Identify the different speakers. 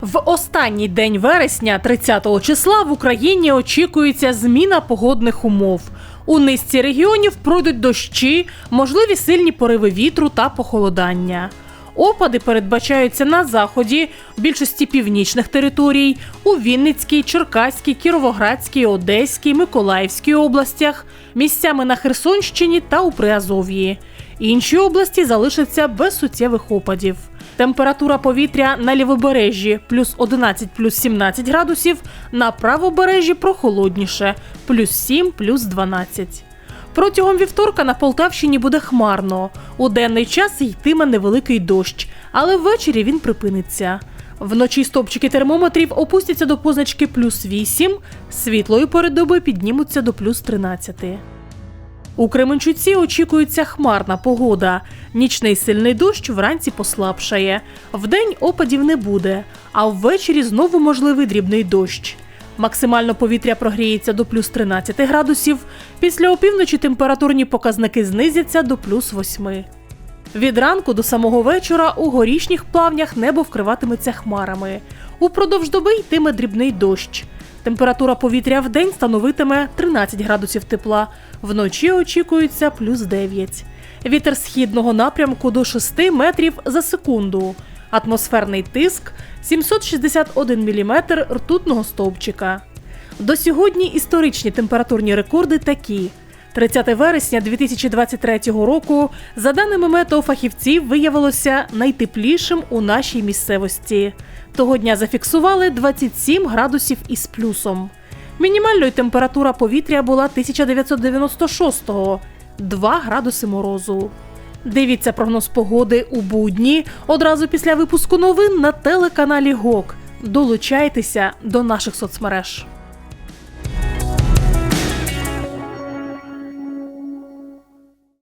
Speaker 1: В останній день вересня, 30 числа, в Україні очікується зміна погодних умов. У низці регіонів пройдуть дощі, можливі сильні пориви вітру та похолодання. Опади передбачаються на заході, більшості північних територій, у Вінницькій, Черкаській, Кіровоградській, Одеській, Миколаївській областях, місцями на Херсонщині та у Приазов'ї. Інші області залишаться без суттєвих опадів. Температура повітря на лівобережжі плюс 11 плюс 17 градусів, на правобережжі прохолодніше плюс 7 плюс 12. Протягом вівторка на Полтавщині буде хмарно. У денний час йтиме невеликий дощ, але ввечері він припиниться. Вночі стопчики термометрів опустяться до позначки плюс 8, світлої пори доби піднімуться до плюс 13. У Кременчуці очікується хмарна погода. Нічний сильний дощ вранці послабшає. Вдень опадів не буде, а ввечері знову можливий дрібний дощ. Максимально повітря прогріється до плюс 13 градусів. Після опівночі температурні показники знизяться до плюс 8. Від ранку до самого вечора у горішніх плавнях небо вкриватиметься хмарами. Упродовж доби йтиме дрібний дощ. Температура повітря в день становитиме 13 градусів тепла, вночі очікується плюс 9. Вітер східного напрямку до 6 метрів за секунду. Атмосферний тиск 761 мм ртутного стовпчика. До сьогодні історичні температурні рекорди такі. 30 вересня 2023 року, за даними метеофахівців, виявилося найтеплішим у нашій місцевості. Того дня зафіксували 27 градусів із плюсом. Мінімальною температура повітря була 1996-го – 2 градуси морозу. Дивіться прогноз погоди у будні одразу після випуску новин на телеканалі ГОК. Долучайтеся до наших соцмереж.